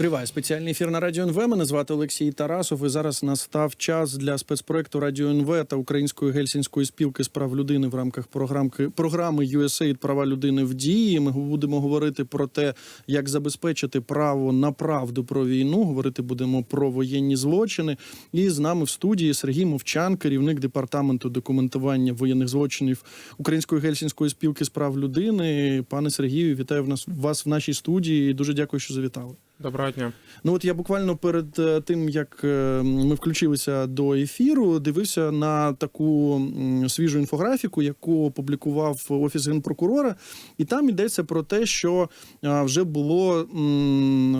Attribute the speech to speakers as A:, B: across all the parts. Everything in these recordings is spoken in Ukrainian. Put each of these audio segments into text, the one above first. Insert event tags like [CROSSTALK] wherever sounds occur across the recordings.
A: Триває спеціальний ефір на радіо НВ. Мене звати Олексій Тарасов. І зараз настав час для спецпроекту Радіо НВ та Української гельсінської спілки з прав людини в рамках програмки програми USAID Права людини в дії. Ми будемо говорити про те, як забезпечити право на правду про війну. Говорити будемо про воєнні злочини. І з нами в студії Сергій Мовчан, керівник департаменту документування воєнних злочинів Української гельсінської спілки з прав людини. Пане Сергію, вітаю в нас вас в нашій студії. Дуже дякую, що завітали.
B: Доброго дня.
A: Ну от я буквально перед е, тим, як е, ми включилися до ефіру, дивився на таку свіжу інфографіку, яку опублікував офіс генпрокурора, і там йдеться про те, що вже було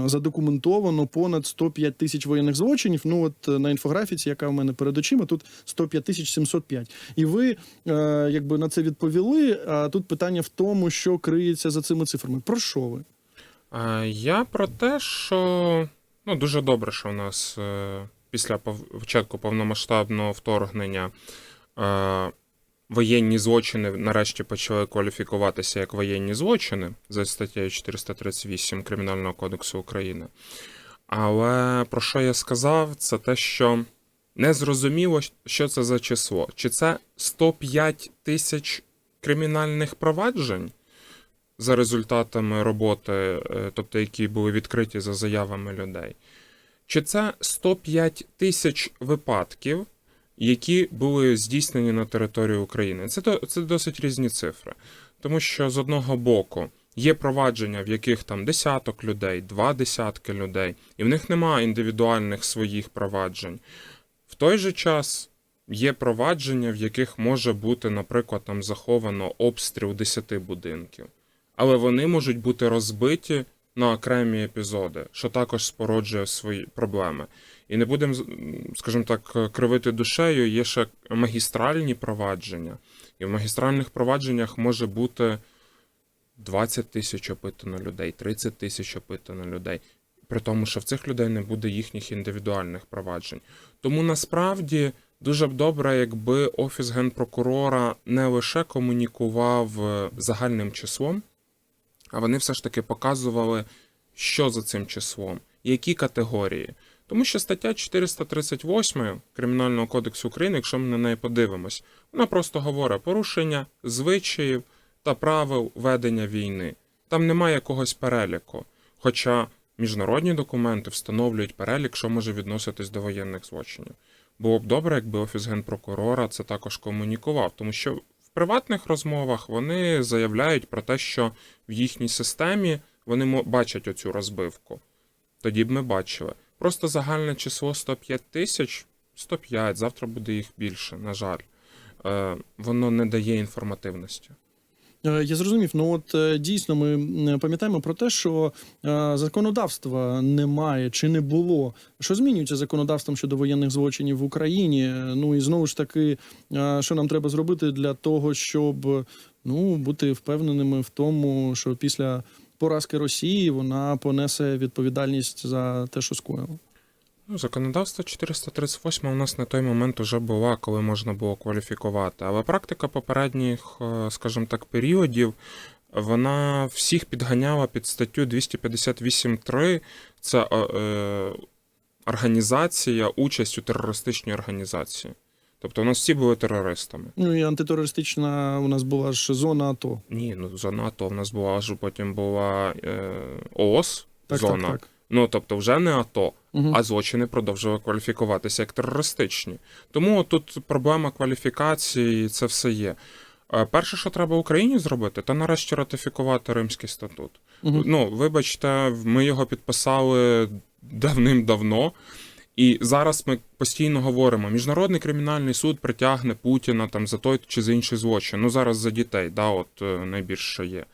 A: задокументовано понад 105 тисяч воєнних злочинів. Ну от е, на інфографіці, яка в мене перед очима, тут 105 тисяч 705. І ви е, якби на це відповіли. А тут питання в тому, що криється за цими цифрами. Про що ви?
B: Е, Я про те, що ну, дуже добре, що у нас е, після початку повномасштабного вторгнення е, воєнні злочини нарешті почали кваліфікуватися як воєнні злочини за статтею 438 Кримінального кодексу України. Але про що я сказав, це те, що не зрозуміло, що це за число. Чи це 105 тисяч кримінальних проваджень? За результатами роботи, е, тобто які були відкриті за заявами людей. Чи це 105 тисяч випадків, які були здійснені на території України? Це, це досить різні цифри. Тому що з одного боку є провадження, в яких там десяток людей, два десятки людей, і в них немає індивідуальних своїх проваджень. В той же час є провадження, в яких може бути, наприклад, там заховано обстріл 10 будинків але вони можуть бути розбиті на окремі епізоди, що також спороджує свої проблеми. І не будемо, скажімо так, кривити душею, є ще магістральні провадження. І в магістральних провадженнях може бути 20 тисяч опитано людей, 30 тисяч опитано людей. При тому, що в цих людей не буде їхніх індивідуальних проваджень. Тому насправді дуже б добре, якби офіс генпрокурора не лише комунікував е, загальним числом, а вони все ж таки показували, що за цим числом, які категорії. Тому що стаття 438 Кримінального кодексу України, якщо ми на неї подивимось, вона просто говорить порушення звичаїв та правил ведення війни. Там немає якогось переліку. Хоча міжнародні документи встановлюють перелік, що може відноситись до воєнних злочинів. Було б добре, якби офіс генпрокурора це також комунікував, тому що приватних розмовах вони заявляють про те, що в їхній системі вони бачать оцю розбивку. Тоді б ми бачили. Просто загальне число 105 тисяч 105, завтра буде їх більше, на жаль. Е, воно не дає інформативності.
A: Е, Я зрозумів. Ну от е, дійсно ми пам'ятаємо про те, що е, законодавства немає чи не було. Що змінюється законодавством щодо воєнних злочинів в Україні? Ну і знову ж таки, що нам треба зробити для того, щоб ну бути впевненими в тому, що після поразки Росії вона понесе відповідальність за те, що скоїла.
B: Ну, законодавство 438 у нас на той момент уже була, коли можна було кваліфікувати. Але практика попередніх, е, скажімо так, періодів, вона всіх підганяла під статтю 258.3. Це е, е, організація, участь у терористичній організації. Тобто у нас всі були терористами.
A: Ну і антитерористична у нас була ж зона АТО.
B: Ні, ну зона АТО в нас була аж потім була е, ООС
A: Так,
B: зона.
A: так, так.
B: Ну тобто, вже не АТО,
A: Угу.
B: а злочини продовжували кваліфікуватися як терористичні. Тому тут проблема кваліфікації, це все є. Е, Перше, що треба Україні зробити, то нарешті ратифікувати Римський статут.
A: Угу.
B: Ну, вибачте, ми його підписали давним-давно. І зараз ми постійно говоримо: Міжнародний кримінальний суд притягне Путіна там за той чи за інший злочин. Ну зараз за дітей, да, от е, найбільше є.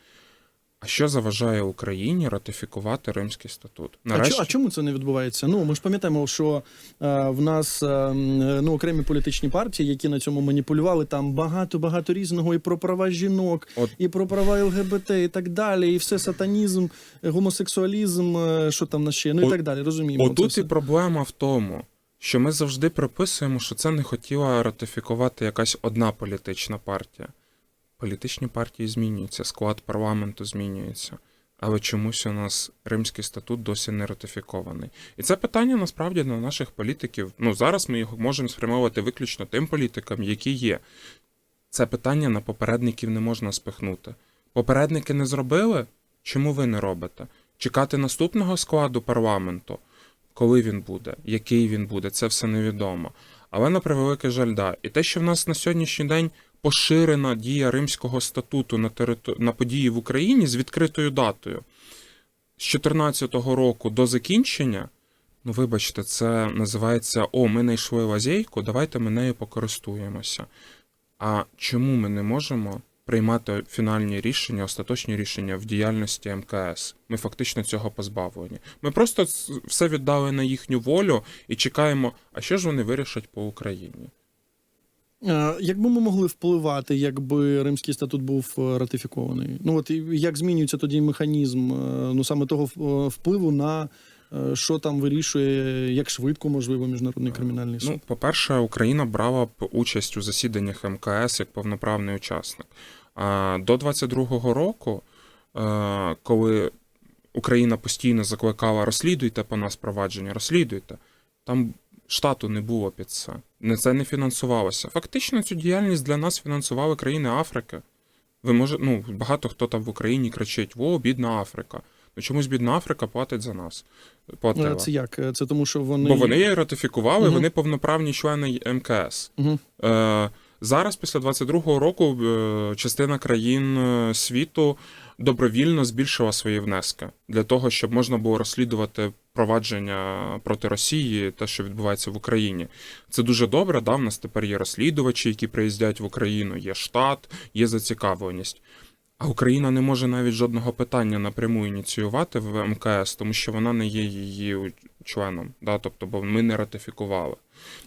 B: А що заважає Україні ратифікувати Римський статут?
A: А, чо- а чому це не відбувається? Ну ми ж пам'ятаємо, що е, в нас е, ну окремі політичні партії, які на цьому маніпулювали, там багато багато різного і про права жінок,
B: От-
A: і про права ЛГБТ, і так далі, і все сатанізм, гомосексуалізм, е, що там на ще, ну і так далі. Розуміємо.
B: Отут
A: все.
B: і проблема в тому, що ми завжди приписуємо, що це не хотіла ратифікувати якась одна політична партія. Політичні партії змінюються, склад парламенту змінюється. але чомусь у нас Римський статут досі не ратифікований. І це питання насправді на наших політиків. Ну зараз ми його можемо спрямовувати виключно тим політикам, які є. Це питання на попередників не можна спихнути. Попередники не зробили. Чому ви не робите? Чекати наступного складу парламенту, коли він буде, який він буде, це все невідомо. Але на превеликий жаль, да. І те, що в нас на сьогоднішній день поширена дія Римського статуту на, територ... на події в Україні з відкритою датою з 2014 року до закінчення. Ну, вибачте, це називається О, ми знайшли лазейку, давайте ми нею покористуємося. А чому ми не можемо приймати фінальні рішення, остаточні рішення в діяльності МКС? Ми фактично цього позбавлені. Ми просто все віддали на їхню волю і чекаємо, а що ж вони вирішать по Україні?
A: Е, Якби ми могли впливати, якби Римський статут був е, ратифікований? Ну от як змінюється тоді механізм е, ну саме того впливу на що там вирішує, як швидко можливо міжнародний кримінальний суд?
B: Ну, по-перше, Україна брала б участь у засіданнях МКС як повноправний учасник. А до 22-го року, коли Україна постійно закликала розслідуйте по нас провадження, розслідуйте, там штату не було під це. Не це не фінансувалося. Фактично цю діяльність для нас фінансували країни Африки. Ви може, ну, багато хто там в Україні кричить: Во, бідна Африка. Ну чомусь бідна Африка платить за нас. Платила.
A: Е, Це як? Е, Це тому, що вони
B: Бо вони її ратифікували,
A: Мгм.
B: вони повноправні члени МКС. Е, зараз, після 22-го року, е, частина країн е, світу добровільно збільшила свої внески для того, щоб можна було розслідувати провадження проти Росії, те, що відбувається в Україні. Це дуже добре. Да, в нас тепер є розслідувачі, які приїздять в Україну, є штат, є зацікавленість. А Україна не може навіть жодного питання напряму ініціювати в МКС, тому що вона не є її членом. Да? Тобто, бо ми не ратифікували.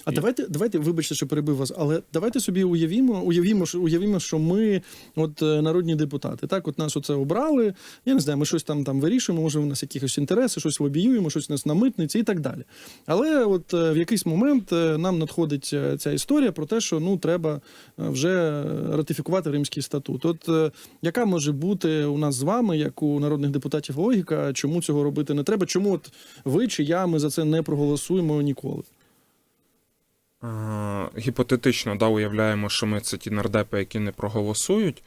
A: А давайте, давайте, вибачте, що перебив вас, але давайте собі уявімо, уявімо, що уявімо, що ми, от е, народні депутати, так, от нас оце обрали. Я не знаю, ми щось там там вирішуємо, може, у нас якісь інтереси, щось лобіюємо, щось у нас на митниці і так далі. Але от е, в якийсь момент е, нам надходить ця історія про те, що ну треба вже ратифікувати Римський статут. От яка може бути у нас з вами, як у народних депутатів, логіка, чому цього робити не треба? Чому от ви чи я ми за це не проголосуємо ніколи?
B: Е, Гіпотетично, да, уявляємо, що ми це ті нардепи, які не проголосують.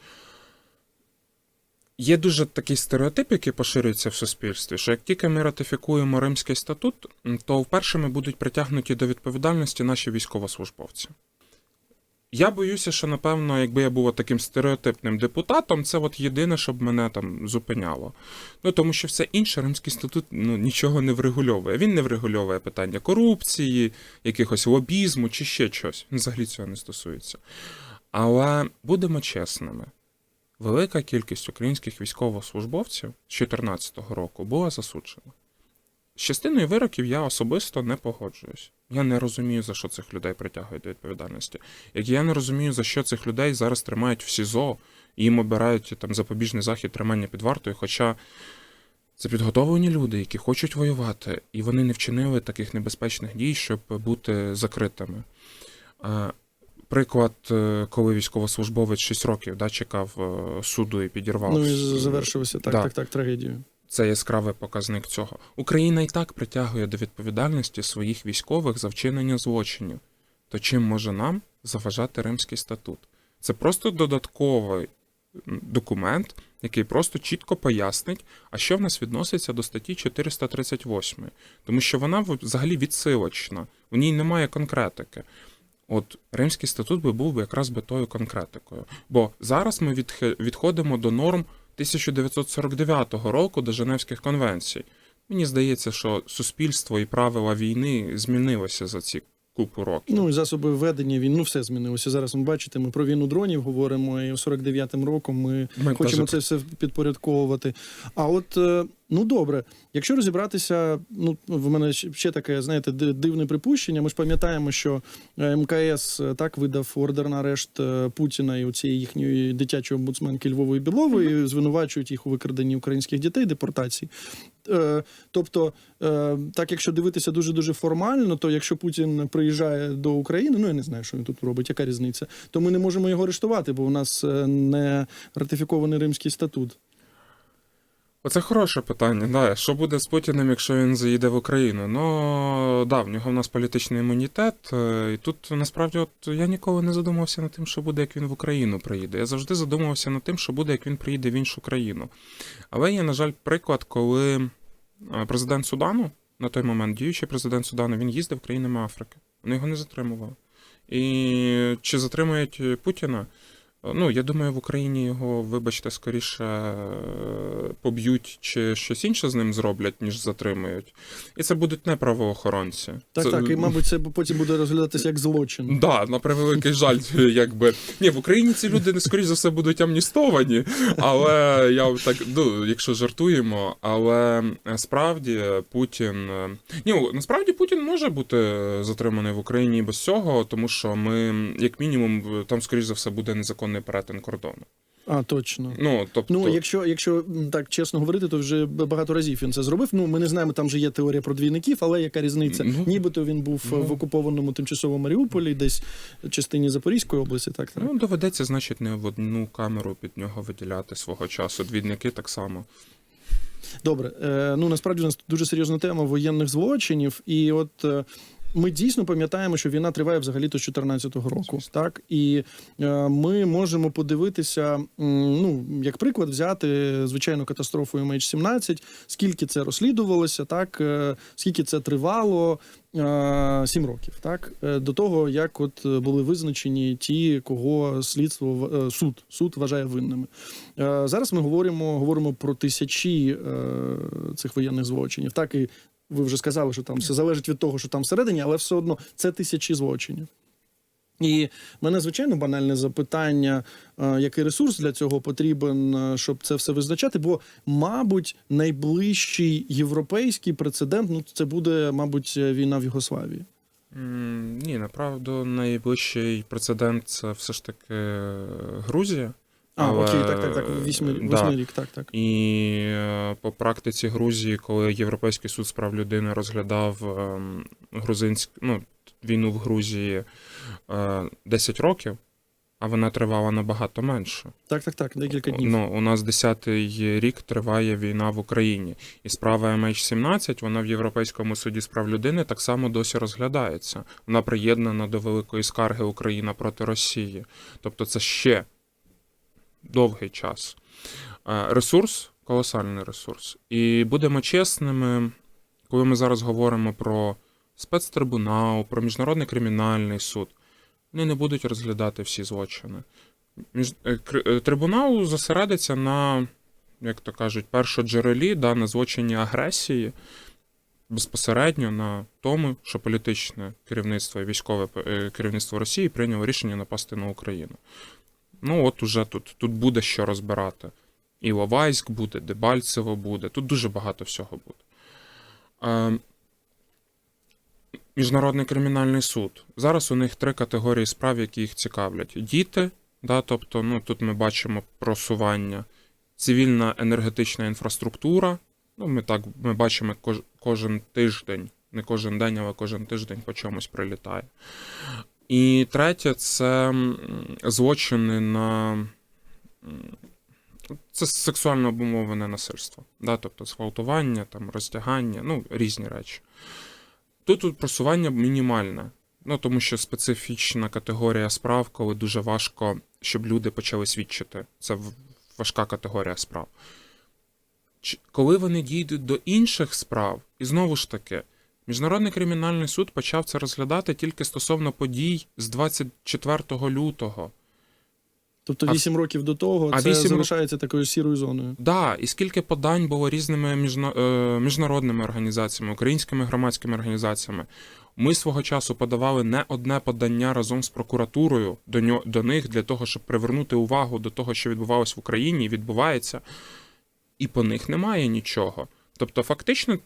B: Є дуже такий стереотип, який поширюється в суспільстві, що як тільки ми ратифікуємо Римський статут, то вперше ми будуть притягнуті до відповідальності наші військовослужбовці. Я боюся, що напевно, якби я був таким стереотипним депутатом, це от єдине, щоб мене там зупиняло. Ну тому що все інше Римський статут ну, нічого не врегульовує. Він не врегульовує питання корупції, якихось лобізму чи ще щось. Взагалі цього не стосується. Але будемо чесними. Велика кількість українських військовослужбовців з 2014 року була засуджена. З частиною вироків я особисто не погоджуюсь. Я не розумію, за що цих людей притягують до відповідальності. Як я не розумію, за що цих людей зараз тримають в СІЗО і їм обирають там запобіжний захід тримання під вартою, хоча це підготовлені люди, які хочуть воювати, і вони не вчинили таких небезпечних дій, щоб бути закритими. Приклад, е, коли військовослужбовець 6 років да, чекав е, суду і підірвав.
A: Ну і завершилося так,
B: Да.
A: так, так, трагедією.
B: Це яскравий показник цього. Україна і так притягує до відповідальності своїх військових за вчинення злочинів. То чим може нам заважати Римський статут? Це просто додатковий документ, який просто чітко пояснить, а що в нас відноситься до статті 438, тому що вона взагалі відсилочна, в ній немає конкретики. От Римський статут би був би якраз би тою конкретикою. Бо зараз ми відходимо до норм 1949 року до Женевських конвенцій. Мені здається, що суспільство і правила війни змінилося за ці купу років.
A: Ну і засоби ведення війни, ну все змінилося. Зараз ми бачите, ми про війну дронів говоримо, і 49-м роком ми
B: Ми
A: хочемо це все підпорядковувати. А от е, ну добре, якщо розібратися, ну в мене ще таке, знаєте, ди- дивне припущення. Ми ж пам'ятаємо, що е, МКС е, так видав ордер на арешт е, Путіна і у цієї їхньої дитячої омбудсменки Львової Білової, звинувачують їх у викраденні українських дітей, депортації. Тобто, так якщо дивитися дуже дуже формально, то якщо Путін приїжджає до України, ну я не знаю, що він тут робить, яка різниця, то ми не можемо його арештувати, бо у нас не ратифікований Римський статут.
B: Оце хороше питання. Да. Що буде з Путіним, якщо він заїде в Україну? Ну да, в нього в нас політичний імунітет. е, І тут насправді, от я ніколи не задумався над тим, що буде, як він в Україну приїде. Я завжди задумувався над тим, що буде, як він приїде в іншу країну. Але є, на жаль, приклад, коли е, президент Судану, на той момент діючий президент Судану, він їздив країнами Африки. Вони його не затримували. І чи затримують Путіна? Ну, я думаю, в Україні його, вибачте, скоріше е, поб'ють чи щось інше з ним зроблять, ніж затримують. І це будуть не правоохоронці.
A: Так,
B: це...
A: так, і мабуть, це потім буде розглядатися як злочин.
B: Да, на превеликий жаль, [LAUGHS] якби. Ні, в Україні ці люди, скоріш за все, будуть амністовані, але я так, ну, якщо жартуємо, але е, справді Путін. е, Ні, насправді Путін може бути затриманий в Україні і без цього, тому що ми, як мінімум, там, скоріш за все, буде незаконний перетин кордону.
A: А, точно.
B: Ну, тобто,
A: Ну, якщо, якщо так чесно говорити, то вже багато разів він це зробив. Ну, ми не знаємо, там же є теорія про двійників, але яка різниця?
B: Ну,
A: Нібито він був
B: ну.
A: в окупованому тимчасово Маріуполі, десь в частині Запорізької області, так, так.
B: ну, доведеться, значить, не в одну камеру під нього виділяти свого часу. Двідники так само.
A: Добре, е, ну насправді у нас дуже серйозна тема воєнних злочинів, і от. Е, Ми дійсно пам'ятаємо, що війна триває взагалі то з 2014 року, так і е, ми можемо подивитися, ну як приклад, взяти звичайну катастрофу MH17, скільки це розслідувалося, так е, скільки це тривало. е, Сім років, так е, до того, як от е, були визначені ті, кого слідство е, суд суд вважає винними. Е, Зараз ми говоримо, говоримо про тисячі е, цих воєнних злочинів. Так і ви вже сказали, що там все залежить від того, що там всередині, але все одно це тисячі злочинів. І мене звичайно банальне запитання, е, який ресурс для цього потрібен, е, щоб це все визначати. Бо, мабуть, найближчий європейський прецедент ну це буде, мабуть, війна в Югославії.
B: Ні, направду найближчий прецедент це все ж таки е, Грузія.
A: А,
B: Але,
A: окей, так, так, так. Восьми,
B: да.
A: рік, так, так.
B: І е, по практиці Грузії, коли Європейський суд з прав людини розглядав ем, грузинськ, ну, війну в Грузії е, 10 років, а вона тривала набагато менше.
A: Так, так, так, декілька днів.
B: Ну, у нас 10-й рік триває війна в Україні. І справа MH17, вона в Європейському суді з прав людини так само досі розглядається. Вона приєднана до великої скарги Україна проти Росії. Тобто це ще довгий час. Е, Ресурс колосальний ресурс. І будемо чесними, коли ми зараз говоримо про спецтрибунал, про міжнародний кримінальний суд, вони не будуть розглядати всі злочини. Е, е, Трибунал зосередиться на, як то кажуть, першоджерелі, да, на злочині агресії, безпосередньо на тому, що політичне керівництво і військове керівництво Росії прийняло рішення напасти на Україну. Ну, от уже тут, тут буде що розбирати. Іловайськ буде, Дебальцево буде, тут дуже багато всього буде. Е, Міжнародний кримінальний суд. Зараз у них три категорії справ, які їх цікавлять: діти, да, тобто, ну тут ми бачимо просування, цивільна енергетична інфраструктура. Ну, ми так ми бачимо кож, кожен тиждень, не кожен день, але кожен тиждень по чомусь прилітає. І третє це злочини на це сексуально обумовлене насильство. Да? Тобто зґвалтування, там, роздягання, ну, різні речі. Тут, просування мінімальне. Ну, тому що специфічна категорія справ, коли дуже важко, щоб люди почали свідчити. Це важка категорія справ. Коли вони дійдуть до інших справ, і знову ж таки, Міжнародний кримінальний суд почав це розглядати тільки стосовно подій з 24 лютого.
A: Тобто
B: А-
A: вісім років до того
B: а
A: це
B: вісім
A: залишається такою сірою зоною.
B: Да, і скільки подань було різними е, міжнародними організаціями, українськими громадськими організаціями. Ми свого часу подавали не одне подання разом з прокуратурою до, ньо... до них для того, щоб привернути увагу до того, що відбувалось в Україні і відбувається, і по них немає нічого. Тобто, фактично,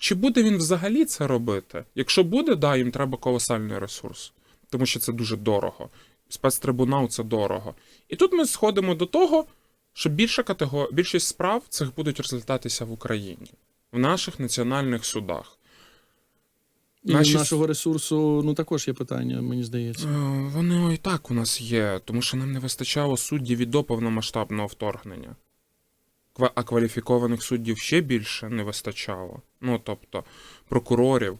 B: чи буде він взагалі це робити? Якщо буде, да, їм треба колосальний ресурс, тому що це дуже дорого. Спецтрибунал це дорого. І тут ми сходимо до того, що більша категор... більшість справ цих будуть розглядатися в Україні, в наших національних судах.
A: І
B: Наші-
A: нашого ресурсу ну також є питання, мені здається.
B: Е, Вони і так у нас є, тому що нам не вистачало суддів і до повномасштабного вторгнення. А кваліфікованих суддів ще більше не вистачало. Ну тобто прокурорів,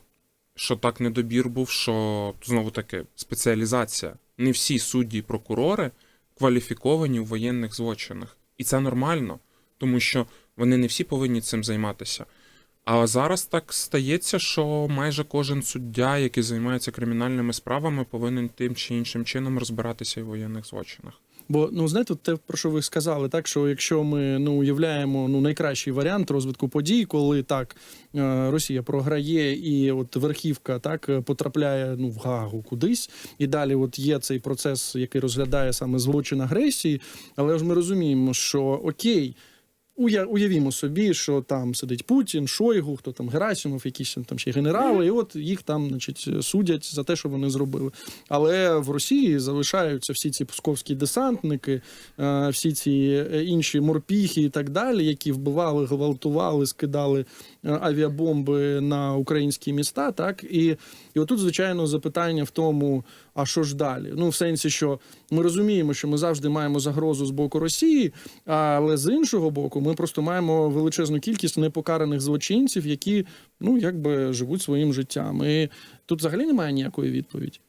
B: що так недобір був, що знову таки спеціалізація. Не всі судді і прокурори кваліфіковані у воєнних злочинах. І це нормально, тому що вони не всі повинні цим займатися. А зараз так стається, що майже кожен суддя, який займається кримінальними справами, повинен тим чи іншим чином розбиратися в воєнних злочинах.
A: Бо ну знаєте, те, про що ви сказали, так що якщо ми ну уявляємо ну найкращий варіант розвитку подій, коли так е, Росія програє, і от верхівка так е, потрапляє ну в Гагу кудись, і далі от є цей процес, який розглядає саме злочин агресії. Але ж ми розуміємо, що окей. Уя- Уявімо собі, що там сидить Путін, Шойгу, хто там Герасимов, якісь там ще генерали, і от їх там, значить, судять за те, що вони зробили. Але в Росії залишаються всі ці псковські десантники, е, всі ці е, інші морпіхи і так далі, які вбивали, гвалтували, скидали авіабомби на українські міста. Так і, і отут, звичайно, запитання в тому, а що ж далі? Ну, в сенсі, що ми розуміємо, що ми завжди маємо загрозу з боку Росії, але з іншого боку, ми просто маємо величезну кількість непокараних злочинців, які ну якби живуть своїм життям. І тут взагалі немає ніякої відповіді.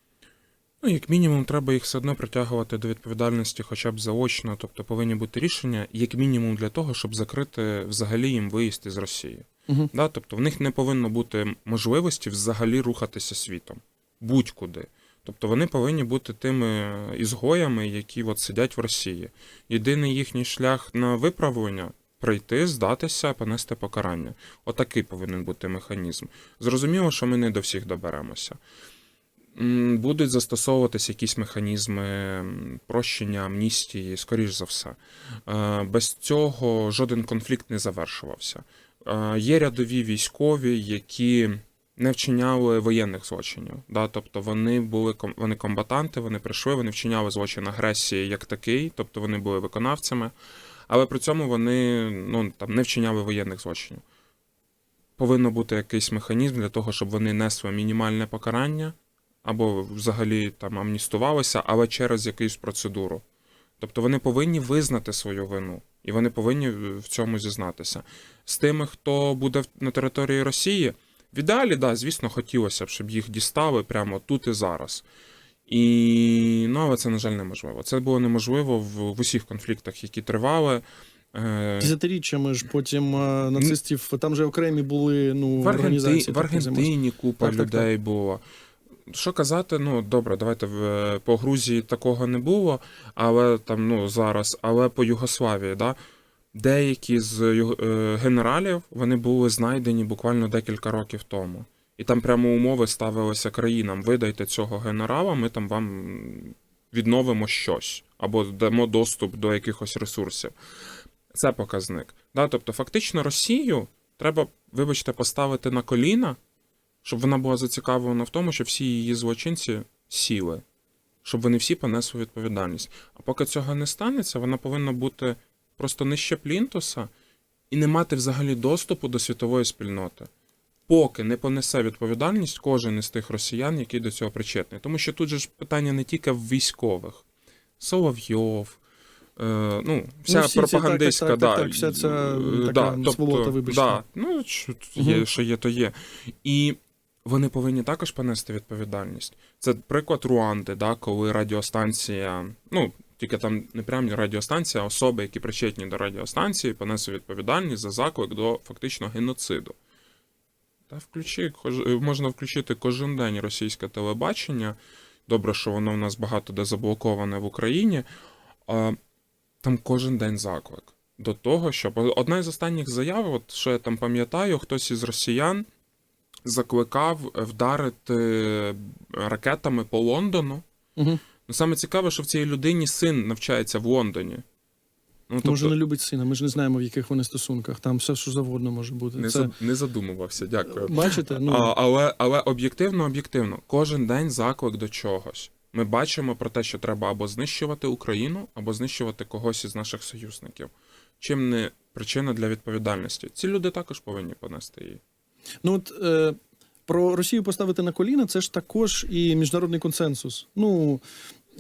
B: Ну, як мінімум, треба їх все одно притягувати до відповідальності хоча б заочно, тобто повинні бути рішення, як мінімум для того, щоб закрити взагалі їм виїзд із Росії.
A: Угу.
B: Да? Тобто в них не повинно бути можливості взагалі рухатися світом будь-куди. Тобто вони повинні бути тими ізгоями, які от сидять в Росії. Єдиний їхній шлях на виправлення прийти, здатися, понести покарання. Отакий повинен бути механізм. Зрозуміло, що ми не до всіх доберемося. Будуть застосовуватися якісь механізми прощення, амністії, скоріш за все. Е, Без цього жоден конфлікт не завершувався. Є рядові військові, які не вчиняли воєнних злочинів. Да? Тобто вони були вони комбатанти, вони прийшли, вони вчиняли злочин агресії як такий, тобто вони були виконавцями, але при цьому вони ну, там, не вчиняли воєнних злочинів. Повинно бути якийсь механізм для того, щоб вони несли мінімальне покарання або взагалі там амністувалися, але через якусь процедуру. Тобто вони повинні визнати свою вину, і вони повинні в цьому зізнатися. З тими, хто буде на території Росії, в ідеалі, да, звісно, хотілося б, щоб їх дістали прямо тут і зараз. І ну, але це, на жаль, неможливо. Це було неможливо в, в усіх конфліктах, які тривали. Е,
A: Десятиріччями ж потім е, нацистів там же окремі були ну
B: в,
A: організації.
B: Аргенти... в. Аргентині купа
A: Так, так,
B: людей було. Що казати, ну добре, давайте в по Грузії такого не було, але там ну зараз, але по Югославії, да, деякі з е, генералів вони були знайдені буквально декілька років тому. І там прямо умови ставилися країнам: видайте цього генерала, ми там вам відновимо щось або дамо доступ до якихось ресурсів. Це показник. Да? Тобто, фактично, Росію треба, вибачте, поставити на коліна, щоб вона була зацікавлена в тому, щоб всі її злочинці сіли, щоб вони всі понесли відповідальність. А поки цього не станеться, вона повинна бути просто нижче плінтуса і не мати взагалі доступу до світової спільноти. Поки не понесе відповідальність кожен із тих росіян, який до цього причетний. Тому що тут же ж питання не тільки в військових. Соловйов, е, ну, вся
A: всі
B: пропагандистська,
A: так, так,
B: да,
A: так, вся ця,
B: е,
A: така сволота, вибачте.
B: Да, ну, що є,
A: Мгм.
B: що є, то є. І вони повинні також понести відповідальність. Це приклад Руанди, да, коли радіостанція, ну, тільки там не прямо радіостанція, а особи, які причетні до радіостанції, понесли відповідальність за заклик до фактично геноциду. Та включи, можна включити кожен день російське телебачення. Добре, що воно в нас багато де заблоковане в Україні. А, там кожен день заклик до того, щоб одна із останніх заяв, от що я там пам'ятаю, хтось із росіян закликав вдарити ракетами по Лондону.
A: Угу.
B: Ну саме цікаве, що в цій людині син навчається в Лондоні. Ну,
A: Може, не любить сина. Ми ж не знаємо, в яких вони стосунках. Там все, що завгодно може бути.
B: не,
A: Це
B: за- не задумувався, дякую.
A: бачите? Ну
B: А, але, але об'єктивно, об'єктивно, кожен день заклик до чогось. Ми бачимо про те, що треба або знищувати Україну, або знищувати когось із наших союзників. Чим не причина для відповідальності? Ці люди також повинні понести її.
A: Ну от е, про Росію поставити на коліна, це ж також і міжнародний консенсус. Ну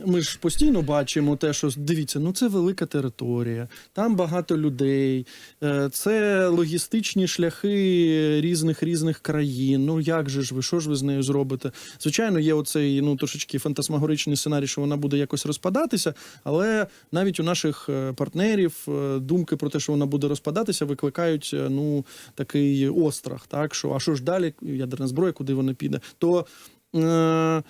A: Ми ж постійно бачимо те, що дивіться, ну це велика територія, там багато людей, е, це логістичні шляхи різних різних країн. Ну як же ж ви, що ж ви з нею зробите? Звичайно, є оцей ну трошечки фантасмагоричний сценарій, що вона буде якось розпадатися, але навіть у наших е, партнерів е, думки про те, що вона буде розпадатися, викликають ну такий острах. Так що а що ж далі? Ядерна зброя, куди вона піде? То. Е-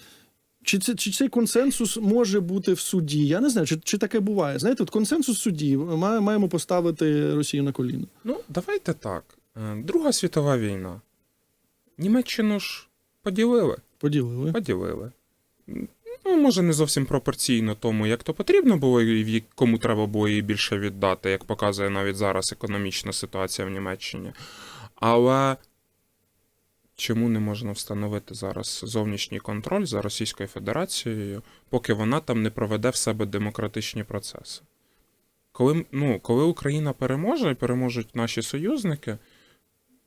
A: чи, це, чи цей консенсус може бути в суді? Я не знаю, чи, чи таке буває. Знаєте, от консенсус в суді має, маємо поставити Росію на коліно.
B: Ну, давайте так. Е, Друга світова війна. Німеччину ж поділили.
A: Поділили.
B: Поділили. Ну, може, не зовсім пропорційно тому, як то потрібно було, і кому треба було її більше віддати, як показує навіть зараз економічна ситуація в Німеччині. Але чому не можна встановити зараз зовнішній контроль за Російською Федерацією, поки вона там не проведе в себе демократичні процеси? Коли, ну, коли Україна переможе і переможуть наші союзники,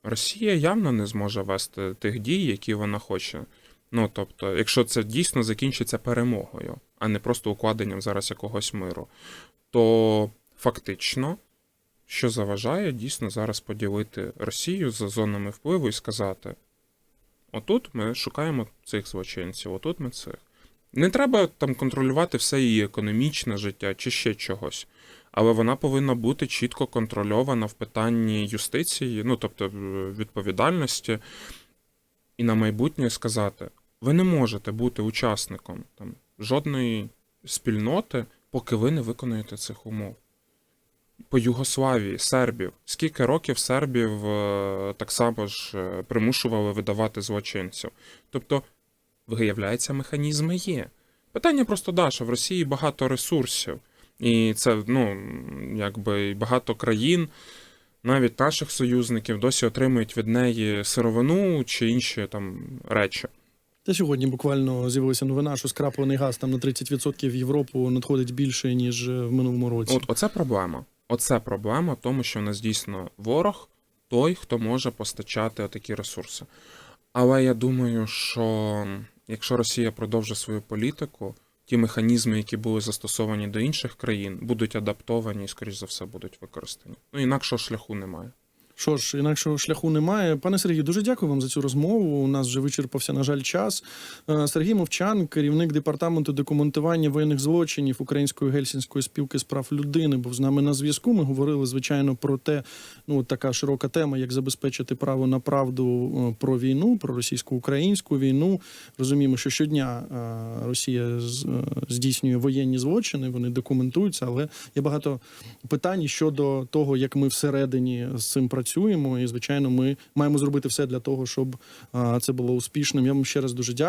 B: Росія явно не зможе вести тих дій, які вона хоче. Ну, тобто, якщо це дійсно закінчиться перемогою, а не просто укладенням зараз якогось миру, то фактично, що заважає дійсно зараз поділити Росію за зонами впливу і сказати: отут ми шукаємо цих злочинців, отут ми цих. Не треба там контролювати все її економічне життя чи ще чогось. Але вона повинна бути чітко контрольована в питанні юстиції, ну тобто е, відповідальності, і на майбутнє сказати: ви не можете бути учасником там, жодної спільноти, поки ви не виконуєте цих умов. По Югославії, сербів. Скільки років сербів е, так само ж е, примушували видавати злочинців? Тобто, виявляється, механізми є. Питання просто да, що в Росії багато ресурсів. І це, ну, якби багато країн, навіть наших союзників, досі отримують від неї сировину чи інші там речі.
A: Та сьогодні буквально з'явилася новина, що скраплений газ там на 30% в Європу надходить більше, ніж е, в минулому році.
B: От оце проблема. Оце проблема тому, що в нас дійсно ворог той, хто може постачати такі ресурси. Але я думаю, що якщо Росія продовжить свою політику, ті механізми, які були застосовані до інших країн, будуть адаптовані і, скоріш за все, будуть використані. Ну, інакшого шляху немає.
A: Що ж, інакшого шляху немає. Пане Сергію, дуже дякую вам за цю розмову. У нас вже вичерпався, на жаль, час. Е, Сергій Мовчан, керівник департаменту документування воєнних злочинів Української гельсінської спілки з прав людини, був з нами на зв'язку. Ми говорили, звичайно, про те, ну така широка тема, як забезпечити право на правду е, про війну, про російсько-українську війну. Розуміємо, що щодня е, Росія здійснює воєнні злочини, вони документуються, але є багато питань щодо того, як ми всередині з цим працюємо. І, звичайно, ми маємо зробити все для того, щоб це було успішним. Я вам ще раз дуже дякую.